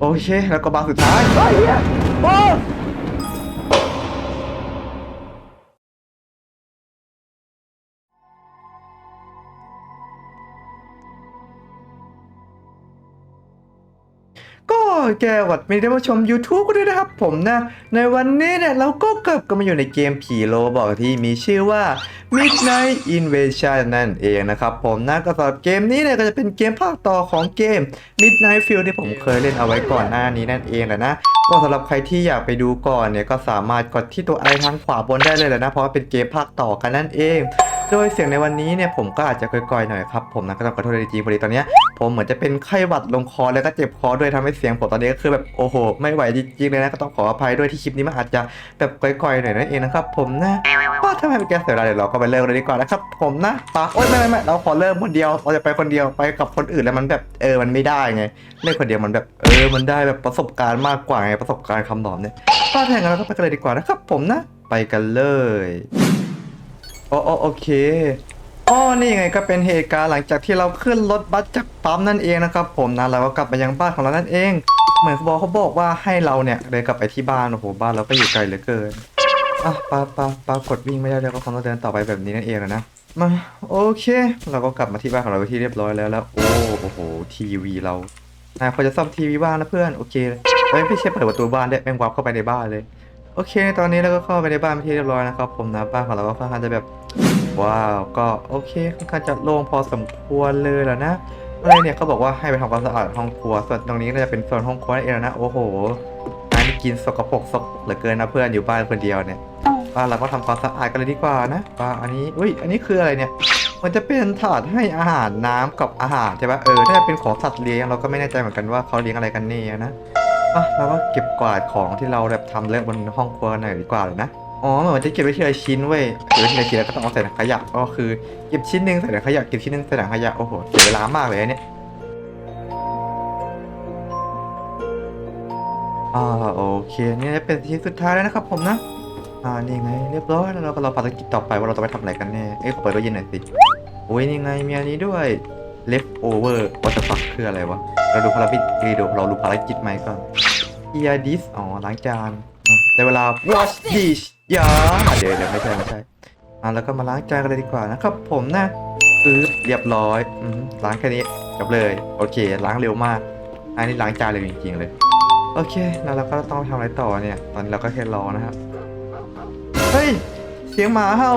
โอเค แล้วก็บางสุดท้ายไอ้เหี้ยโอ้ แกวัดมีได้มาชม YouTube ก็ด้วยนะครับผมนะ ในวันนี้เนี่ยเราก็กลับกันมาอยู่ในเกมผีโลบอกที่มีชื่อว่า Midnight Invasion นั่นเองนะครับผมนะก็สำหรับเกมนี้เนี่ยก็จะเป็นเกมภาคต่อของเกม Midnight Field ที่ผมเคยเล่นเอาไว้ก่อนหน้านี้นั่นเองแหละนะก็สำหรับใครที่อยากไปดูก่อนเนี่ยก็สามารถกดที่ตัวไอทางขวาบนได้เลยแหละนะเพราะว่าเป็นเกมภาคต่อกันนั่นเองโดยเสียงในวันนี้เนี่ยผมก็อาจจะก่อยๆหน่อยครับผมนะก็ต้องขอโทษด้วยจริงๆพอดีตอนนี้ผมเหมือนจะเป็นไข้หวัดลงคอแล้วก็เจ็บคอด้วยทำให้เสียงผมตอนนี้ก็คือแบบโอ้โหไม่ไหวจริงๆเลยนะก็ต้องขออภัยด้วยที่คลิปนี้มันอาจจะแบบก่อยๆหน่อยนั่นเองนะครับผมนะก็ถ้าไมเป็นแกเสียเวลาเดี๋ยวเราก็ไปเริ่มเลยดีกว่านะครับผมนะปะโอ๊ยไม่ไม่ไม่เราขอเริ่มคนเดียวเราจะไปคนเดียวไปกับคนอื่นแล้วมันแบบเออมันไม่ได้ไงเล่นคนเดียวมันแบบเออมันได้แบบประสบการณ์มากกว่าไงประสบการณ์คำตอบเนี่ยก็ถ้าอย่างนั้นเราก็ไปกันเลยดีกว่านะครับผมนะไปกันเลย โอ้โอโอเคอ๋อนี่ไงก็เป็นเหตุการณ์หลังจากที่เราขึ้นรถบัสจากปั๊มนั่นเองนะครับผมนะเราก็กลับมายังบ้านของเรานั่นเอง เหมือนเขาบอกเขาบอกว่าให้เราเนี่ยเดินกลับไปที่บ้านโอ้โหบ้านเราก็อยู่ไกลเหลือเกินอะปาปาปากดวิ่งไม่ได้แล้วก็คงต้องเดินต่อไปแบบนี้นั่นเองนะมาโอเค เราก็กลับมาที่บ้านของเราไปที่เรียบร้อยแล้วแล้วโอ้โหทีวีเรานายพอจะซ่อมทีวีบ้านนะเพื่อนโอเคเฮ้ยไม่ใช่เปิดประตูบ้านด้วยแม่งวับเข้าไปในบ้านเลย โอเคในตอนนี้เราก็เข้าไปในบ้านไปที่เรียบร้อยนะครับผมนะบ้านของเราก็ค่อนข้างจะแบบว้าวก็โอเคค่อนข้างจะโล่งพอสมควรเลยแหละนะอะไรเนี่ยเขาบอกว่าให้ไปทำความสะอาดห้องครัว ส่วนตรงนี้น่าจะเป็นส่วนห้องครัวนั่นเองนะโอ้โหงานที่กินสกปรกสกเหลือเกินนะเพื่อนอยู่บ้านคนเดียวเนี่ยบ้านเราก็ทำความสะอาดกันเลยดีกว่านะบ้านอันนี้อุ้ยอันนี้คืออะไรเนี่ยมันจะเป็นถาดให้อาหารน้ำกับอาหารใช่ปะเออถ้าเป็นของสัตว์เลี้ยงเราก็ไม่แน่ใจเหมือนกันว่าเขาเลี้ยงอะไรกันแน่นะ อะเราก็เก็บกวาดของที่เราแบบทำเรื่องบนห้องครัวหน่อยดีกว่าเลยนะ อ๋อเหมือนจะเก็บไว้ทีละชิ้นเว้ยเก็บไว้ทีละชิ้นแล้วก็ต้องเอาใส่ถังขยะก็คือเก็บชิ้นหนึ่งใส่ถังขยะเก็บชิ้นหนึ่งใส่ถังขยะโอ้โหเสียเวลามากเลยอันเนี่ยอ่าโอเคนี่เป็นชิ้นสุดท้ายแล้วนะครับผมนะอ่านี่ไงเรียบร้อยแล้วเราก็รอภารกิจต่อไปว่าเราจะไปทำอะไรกันแน่เอ้ยขอเปิดตู้เย็นหน่อยสิโอ้ยนี่ไงมีอันนี้ด้วย leftover what the fuck คืออะไรวะเราดูภารกิจเดี๋ยวเราดูภารกิจใหมก่อน ear dish อ๋อล้างจานอะได้เวลา wash dish อย่าเดี๋ยวเดี๋ยวไม่ใช่ไม่ใช่อะแล้วก็มาล้างจานกันเลยดีกว่านะครับผมนะปึ๊บเรียบร้อยอืมล้างแค่นี้จบเลยโอเค ล้างเร็วมาก อันนี้ล้างจานเลยจริงๆเลยโอเคแล้วเราก็ต้องทำอะไรต่อเนี่ย ตอนนี้เราก็แค่รอนะครับเฮ้ยเสียงหมาเห่า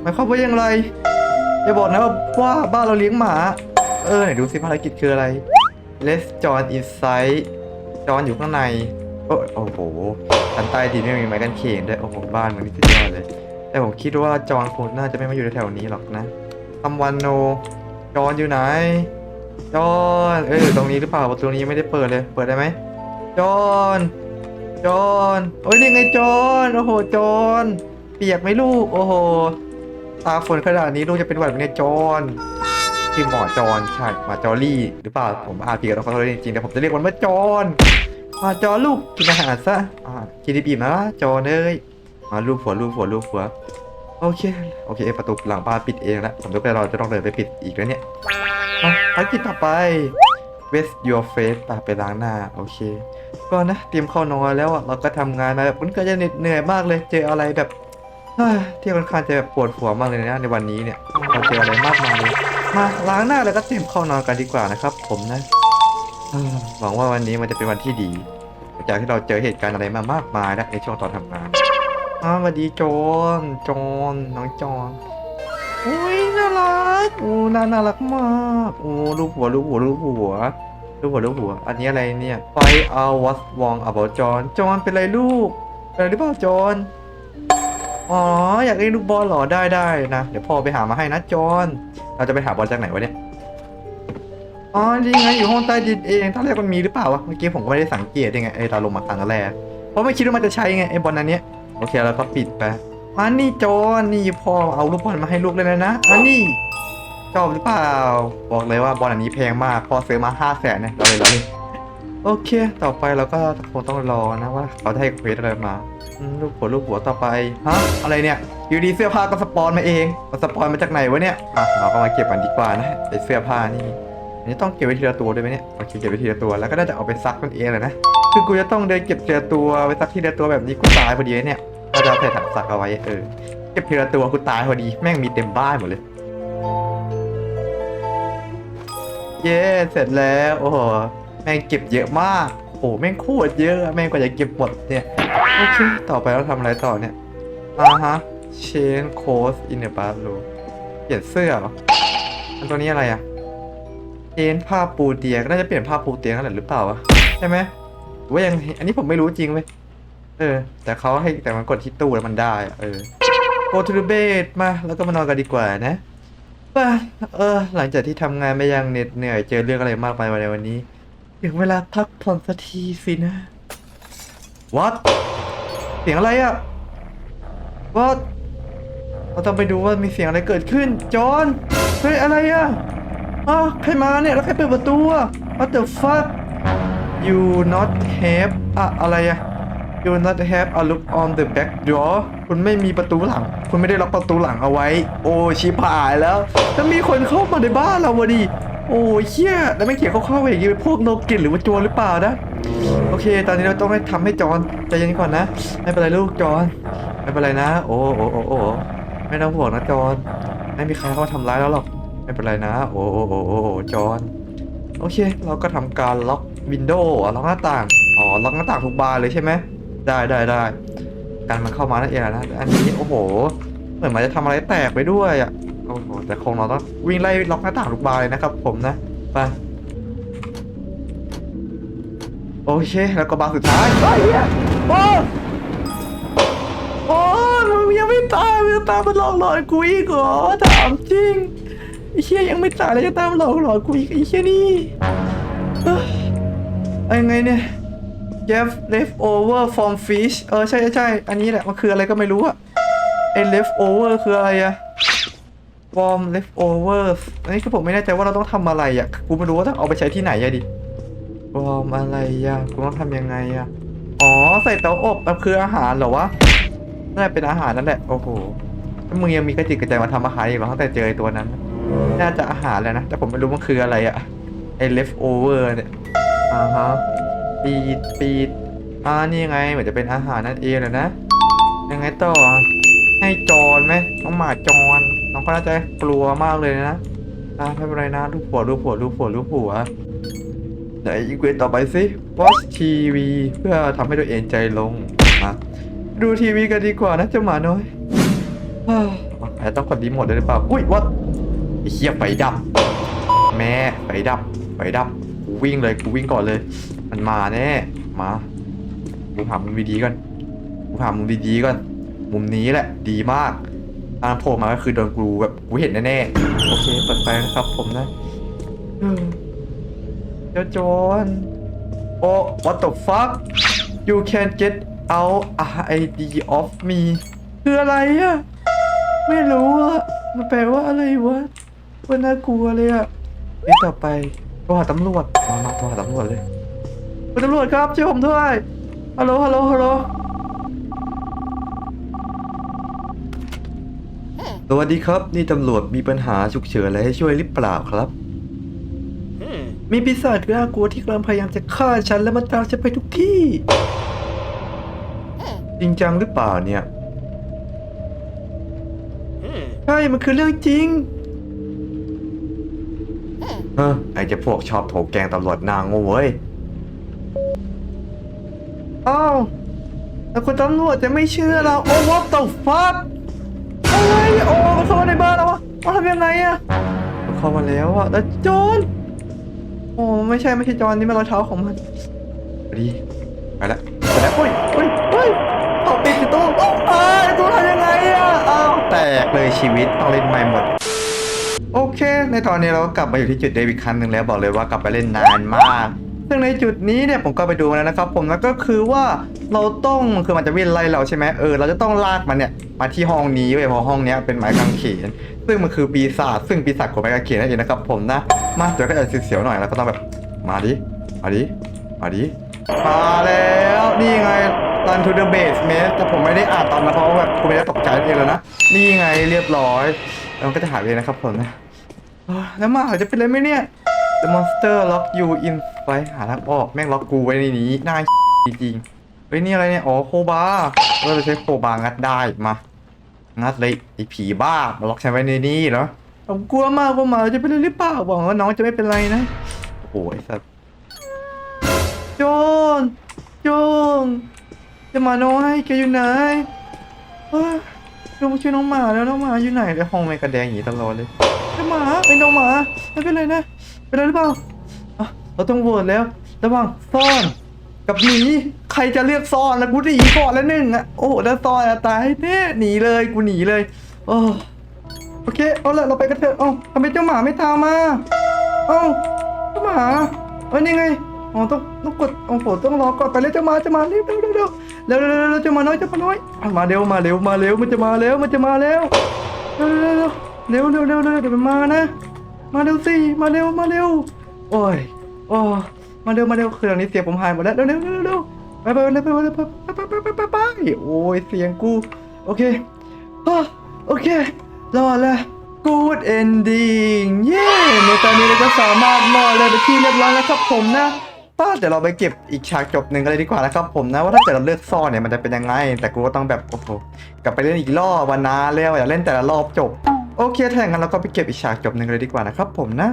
หมายความว่าอย่างไรอย่าบอกนะว่าว่าบ้านเราเลี้ยงหมา เออไหนดูสิภารกิจคืออะไร Let's join inside จอนอยู่ข้างในโอ้โอ้โหชั้นใต้ดินไม่มีไม้กันเขนด้วยโอ้โหบ้านมันนี่สุดยอดเลย แต่ผมคิดว่าจอนคงน่าจะไม่มาอยู่แถวๆนี้หรอกนะทำวันโน จอนอยู่ไหน จอนเอ้ยอยู่ตรงนี้หรือเปล่าประตูนี้ยังไม่ได้เปิดเลย เปิดได้ไหมจอนจอนโอ้ยนี่ไงจอนโอ้โหจอนเปียกไหมลูก โอ้โหตาฝนขนาดนี้ลูกจะเป็นหวัดไหมเนี่ยจอน ที่หมอจอนใช่หมาจอรี่หรือเปล่าผมอ่านผิดกับน้องขอโทษจริงๆแต่ผมจะเรียกมันว่าจอนมาจอลูกกินอาหารซะอ่ากินดีๆนะจอนเอ้ยมาลูบหัวลูบหัวลูบหัวโอเคโอเคประตูหลังบ้านปิดเองแล้วผมต้องไปรอจะต้องเดินไปปิดอีกแล้วเนี่ยมาภารกิจต่อไป Wash your face ปไปล้างหน้าโอเค ก็นะเตรียมเข้านอนแล้วอะเราก็ทำงานมาแบบมันก็จะเหน็ดเหนื่อยมากเลยเจออะไรแบบที่ค่อนข้างจะแบบปวดหัวมากเลยนะในวันนี้เนี่ยเราเจออะไรมากมายเลย มาล้างหน้าแล้วก็เตรียมเข้านอนกันดีกว่านะครับ ผมนะหวังว่าวันนี้มันจะเป็นวันที่ดี จากที่เราเจอเหตุการณ์อะไรมามากมายแล้วในช่วงตอนทำงานอ้าวสวัสดีโจนโจนน้องจอนอุ้ยน่ารักโอ้น่าน่ารักมากโอ้รูปหัวรูปหัวรูปหัวรูปหัวรูปหัว อันนี้อะไรเนี่ย Find out what's wrong about จอนจอนเป็นไรลูกเป็นไรหรือเปล่าจอน อ๋อ อยากเล่นลูกบอลเหรอได้ได้นะ เดี๋ยวพ่อไปหามาให้นะจอนเราจะไปหาบอลจากไหนวะเนี่ย อ๋อนี่ไงอยู่ห้องใต้ดินเองตอนแรกมันมีหรือเปล่าวะ เมื่อกี้ผมก็ไม่ได้สังเกตยังไงไอ้เราลงมาครั้งแรก เพราะไม่คิดว่ามันจะใช้ไงไอ้บอลอันเนี้ย โอเคแล้วก็ปิดไปอันนี้โจนนี่พ่อเอาลูกบอลมาให้ลูกเลยนะนะอันนี้ชอบหรือเปล่า บอกเลยว่าบอลอันนี้แพงมาก พอซื้อมาห้าแสนเนี่ยเราเลยเราเลยโอเค ต่อไปเราก็คงต้องรอนะว่าเขาจะให้เควสอะไรมา ลูกหัวลูกหัวต่อไปฮะอะไรเนี่ยอยู่ดีเสื้อผ้าก็สปอนมาเองมันสปอนมาจากไหนวะเนี่ยอะเราก็มาเก็บกันดีกว่านะไอเสื้อผ้านี่อันนี้ต้องเก็บไว้ทีละตัวด้วยไหมเนี่ยโอเคเก็บไว้ทีละตัวแล้วก็น่าจะเอาไปซักมันเองเลยนะคือกูจะต้องเดินเก็บทีละตัวไปซักทีละตัวแบบนี้กูตายพอดีเนี่ยก็จะใส่ถังซักเอาไว้เออเก็บทีละตัวกูตายพอดีแม่งมีเต็มบ้านหมดเลยเย้เสร็จแล้วโอ้โหแม่งเก็บเยอะมาก โอ้โหแม่งโคตรเยอะแม่งกว่าจะเก็บหมดเนี่ยโอเคต่อไปเราทำอะไรต่อเนี่ยอ่าฮะ change clothes in the bathroom เปลี่ยนเสื้อเหรออันตัวนี้อะไรอะ change ผ้าปูเตียงน่าจะเปลี่ยนผ้าปูเตียงนั่นแหละหรือเปล่าวะใช่ไหมหรือว่ายังอันนี้ผมไม่รู้จริงเว้ยเออ แต่เขาให้แต่มันกดที่ตู้แล้วมันได้เออ go to the bed มาแล้วก็มานอนกันดีกว่านะป่ะเออ หลังจากที่ทำงานไม่ยังเหน็ดเหนื่อยเจอเรื่องอะไรมากมายในวันนี้ ถึงเวลาพักผ่อนสักทีสินะ What เสียงอะไรอะ What เราต้องไปดูว่ามีเสียงอะไรเกิดขึ้น จอห์นเฮ้ยอะไรอะอ้าใครมาเนี่ยแล้วใครเปิดประตูอะ What the fuck you not have อะอะไรอะ You not have a look on the back door คุณไม่มีประตูหลัง คุณไม่ได้ล็อกประตูหลังเอาไว้ โอ้ชิบหายแล้วแล้วมีคนเข้ามาในบ้านเราวะดิ โอ้ยเชี่ยแล้วไม่เขียนเข้าๆอย่างนี้เป็นพวกโนกินหรือว่าโจรหรือเปล่านะ โอเค ตอนนี้เราต้องให้ทำให้จอนใจเย็นก่อนนะ ไม่เป็นไรลูกจอนไม่เป็นไรนะ โอ้โอ้โอ้โอ้ไม่ต้องห่วงนะจอนไม่มีใครเข้ามาทำร้ายแล้วหรอก ไม่เป็นไรนะโอ้โอ้โอ้โอ้โอ้จอนโอเค เราก็ทำการล็อกวินโดว์ล็อกหน้าต่าง อ๋อ ล็อกหน้าต่างทุกบานเลยใช่ไหม ได้ได้ได้การมันเข้ามานั่นเองนะ อันนี้ โอ้โห เหมือนมันจะทำอะไรแตกไปด้วยอะ อ้โหแต่คงเราต้องวิ่งไล่ล็อกหน้าต่างทุกบาเลยนะครับ ผมนะไปโอเคแล้วก็บาสุดท้ายไอ้เหี้ยโอ้โอ้มันยังไม่ตายมันตามมันหลอกหลอนกูอีกเหรอถามจริงไอ้เชี่ยยังไม่ตายแล้วจะตามหลอกหลอนกูอีกไอ้เชี่ยนี่เอ้ยังไงเนี่ย Jeff leftover from fish เออใช่ใช่ใช่อันนี้แหละมันคืออะไรก็ไม่รู้อะไอ้ leftover คืออะไรอะ from leftovers อันนี้คือผมไม่แน่ใจว่าเราต้องทำอะไรอะกูไม่รู้ว่าต้องเอาไปใช้ที่ไหนอะดิ from อะไรอะกูต้องทำยังไงอะอ๋อใส่เตาอบมันคืออาหารเหรอวะน่าจะเป็นอาหารนั่นแหละโอ้โหถ้ามึงยังมีกระจิตกระใจมาทำอาหารอีกเหรอตั้งแต่เจอตัวนั้น น่าจะอาหารแล้วนะ แต่ผมไม่รู้มันคืออะไรอะไอ้ leftover เนี่ยอ่าฮะปีดปีดอ่านี่ยังไงเหมือนจะเป็นอาหารนั่นเองแหละนะยังไงต่อให้จอนไหมน้องหมาจอน ก็น่าจะกลัวมากเลยนะอ่าไม่เป็นไรนะรูปหัวรูปหัวรูปหัวรูปหัวไหนอีกเวทต่อไปสิ watch TV เพื่อทำให้ตัวเองใจลงมาดูทีวีกันดีกว่านะเจ้าหมาน้อยอาจจะต้องกดรีโมทด้วยหรือเปล่าอุ้ยวัดไอ้เหี้ยไฟดับ แม่ไฟดับไฟดับกูวิ่งเลยกูวิ่งก่อนเลย มันมาแน่มากูหามุมดีๆก่อนกูหามุมดีๆก่อน มุมนี้แหละ ดีมาก ทางโผล่มาก็คือโดนกูแบบกูเห็นแน่ๆ โอเคเปิดไฟนะครับผมนะเออเจ้าโจรโอ้ what the fuck you can get out ID of me คืออะไรอะไม่รู้อะมันแปลว่าอะไรวะว่าน่ากลัวเลยอะเอ้ต่อไปโทรหาตำรวจมามาโทรหาตำรวจเลยคุณตำรวจครับช่วยผมด้วยฮัลโหลฮัลโหลฮัลโหล สวัสดีครับ นี่ตำรวจมีปัญหาฉุกเฉินอะไรให้ช่วยหรือเปล่าครับ มีปีศาจน่ากลัวที่กำลังพยายามจะฆ่าฉันและมันตามฉันไปทุกที่ จริงจังหรือเปล่าเนี่ย ใช่ มันคือเรื่องจริงเออไอเจะพวกชอบโถแกงตำรวจนางโง่เว้ย อ้าวแล้วคุณตำรวจจะไม่เชื่อเรา โอ้ what the fuck อะไร โอ้มันเข้ามาในบ้านแล้ววะมันทำยังไงอะมันเข้ามาแล้วอะแล้วโจรโอ้ไม่ใช่ไม่ใช่จอนนี่มันรอยเท้าของมันไปดีไปละไปแล้วเฮ้ยเฮ้ยเฮ้ยเอาปิดประตูเอ้ยตัวทำยังไงอะอ้าวแตกเลยชีวิตต้องเล่นใหม่หมดโอเค ในตอนนี้เราก็กลับมาอยู่ที่จุดเดวิดครั้งหนึ่งแล้วบอกเลยว่ากลับไปเล่นนานมาก ซึ่งในจุดนี้เนี่ยผมก็ไปดูมาแล้วนะครับ ผมแล้วก็คือว่าเราต้องคือมันจะวิ่งไล่เราใช่ไหมเออเราจะต้องลากมันเนี่ยมาที่ห้องนี้เว้ยเพราะห้องเนี้ยเป็นไม้กางเขน ซึ่งมันคือปีศาจซึ่งปีศาจของไม้กางเขนนั่นเองนะครับผมนะมาเดี๋ยวก็จะเสียวๆหน่อยแล้วก็ต้องแบบมาดิมาดิมาดิมาแล้วนี่ไง Run to the basement แต่ผมไม่ได้อ่านตอนนะเพราะว่าแบบผมไม่ได้ตกใจเองแล้วนะนี่ไงเรียบร้อยแล้วมันก็จะหายไปเลยนะครับผมนะแล้วมาจะเป็นอะไรไหมเนี่ย The monster lock you in ไปหาทางออกแม่งล็อกกูไว้ในนี้น่าจริงๆเฮ้ยนี่อะไรเนี่ยอ๋อโคบาเราจะใช้โคบางัดได้มางัดเลยไอ้ผีบ้ามาล็อกฉันไว้ในนี้เหรอผมกลัวมากว่าหมาจะเป็นอะไรหรือเปล่าหวังว่าน้องจะไม่เป็นไรนะโอ้โหไอ้สัสโจนโจนจะมาน้อยแกอยู่ไหนเฮ้ยลงมาช่วยน้องหมาแล้วน้องหมาอยู่ไหนแล้วห้องไม่กระแดงอย่างนี้ตลอดเลยไอ้หมาไอ้น้องหมาไม่เป็นไรนะเป็นไรหรือเปล่า เราต้องโล์ดแล้ว ระหว่างซ่อนกับหนีใครจะเลือกซ่อนแล้กูหนีก่อนแล้วหนึ่งอะโอ้โหแล้วซ่อนอะตายแน่หนีเลยกูหนีเลยโอ้โอเคเอาละเราไปกันเถอะเอ้าทำไมเจ้าหมาไม่ตามมาเอ้าเจ้าหมาเออนี่ไงอ๋อต้องต้องกดโอ้โหต้องรอก่อนไปเลยเจ้ามาเจ้ามาเร็วเร็วเร็วเร็วเร็วเร็วเจ้ามาน้อยเจ้ามาน้อยมาเร็วมาเร็วมาเร็วมันจะมาแล้วมันจะมาแล้วเร็วเร็วเร็วเร็วเร็วเดี๋ยวมันมานะ มาเร็วสิมาเร็วมาเร็วโอ้ย โอ้มาเร็วมาเร็วคือตอนนี้เสียงผมหายหมดแล้วเร็วเร็วเร็วเร็วไปไปไปไปไปไปไปไปไปไปไปโอ้ยเสียงกู โอเคอะโอเครอดแล้ว good ending เย้ในตอนนี้เราก็สามารถรอดเลยไปที่เรียบร้อยแล้วครับผมนะป้าเดี๋ยวเราไปเก็บอีกฉากจบหนึ่งกันเลยดีกว่านะครับผมนะว่าถ้าเกิดเราเลือกซ่อนเนี่ยมันจะเป็นยังไง แต่กูก็ต้องแบบโอ้โหกลับไปเล่นอีกรอบวันนาแล้วอย่าเล่นแต่ละรอบจบ โอเคถ้าอย่างนั้นเราก็ไปเก็บอีกฉากจบหนึ่งเลยดีกว่านะครับผมนะ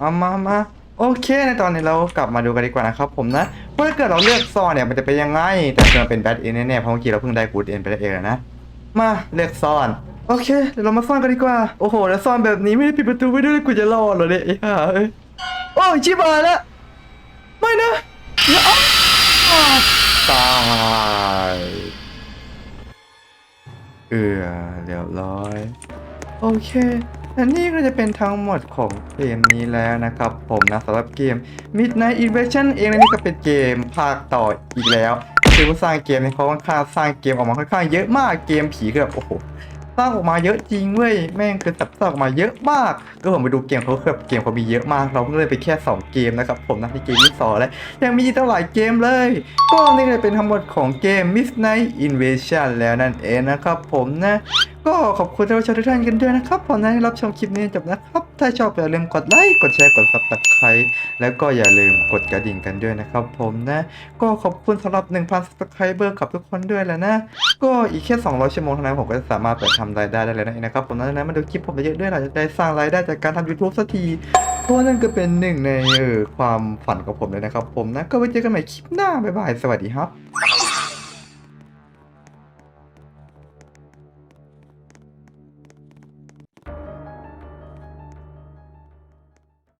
มามามา โอเค ในตอนนี้เรากลับมาดูกันดีกว่านะครับผมนะว่าถ้าเกิดเราเลือกซ่อนเนี่ยมันจะเป็นยังไง แต่จะเป็นแบดเอ็นแน่ๆเพราะเมื่อกี้เราเพิ่งได้กูดเอ็นไปได้เองแล้วนะ มาเลือกซ่อน โอเค เดี๋ยวเรามาซ่อนกันดีกว่า โอ้โห แล้วซ่อนแบบนี้ไม่ได้ปิดประตูไว้ด้วยกูจะรอดเหรอเนี่ยไอ้ห่าเอ้ยโอ้ยชิบหายแล้วไม่นะอย่าอ้าตายเออเรียบร้อย โอเค และนี่ก็จะเป็นทั้งหมดของเกมนี้แล้วนะครับ ผมนะสำหรับเกม Midnight Invasion เองและนี่ก็เป็นเกมภาคต่ออีกแล้วคือผู้สร้างเกมเนี่ยเขาค่อนข้างสร้างเกมออกมาค่อนข้างเยอะมากเกมผีคือแบบโอ้โหสร้างออกมาเยอะจริงเว้ยแม่งคือสับสร้างออกมาเยอะมากก็ผมไปดูเกมเขาคือบเกมเขามีเยอะมาก เราเพิ่งเล่นไปแค่ 2 เกมนะครับผมนะที่เกมที่สองแล้วยังมีอีกตั้งหลายเกมเลย ก็นี่ก็เป็นทั้งหมดของเกม Midnight Invasion แล้วนั่นเองนะครับผมนะ ก็ขอบคุณท่านผู้ชมทุกท่านกันด้วยนะครับผมนะที่รับชมคลิปนี้จบนะครับ ถ้าชอบอย่าลืมกดไลค์ กดแชร์ กด subscribe แล้วก็อย่าลืมกดกระดิ่งกันด้วยนะครับ ผมนะ ก็ขอบคุณสำหรับ 1,000 subscriber กับทุกคนด้วยแหละนะ ก็อีกแค่ 200 ชั่วโมงเท่านั้นผมก็จะสามารถไปทำรายได้ได้แล้วนะครับ ผมนั้นมาดูคลิปผมเยอะด้วยเราจะได้สร้างรายได้จากการทำ YouTube สักทีเพราะว่านั่นก็เป็นหนึ่งในเออความฝันของผมเลยนะครับ ผมนะ ก็ไว้เจอกันใหม่คลิปหน้าบ๊ายบายสวัสดีครับ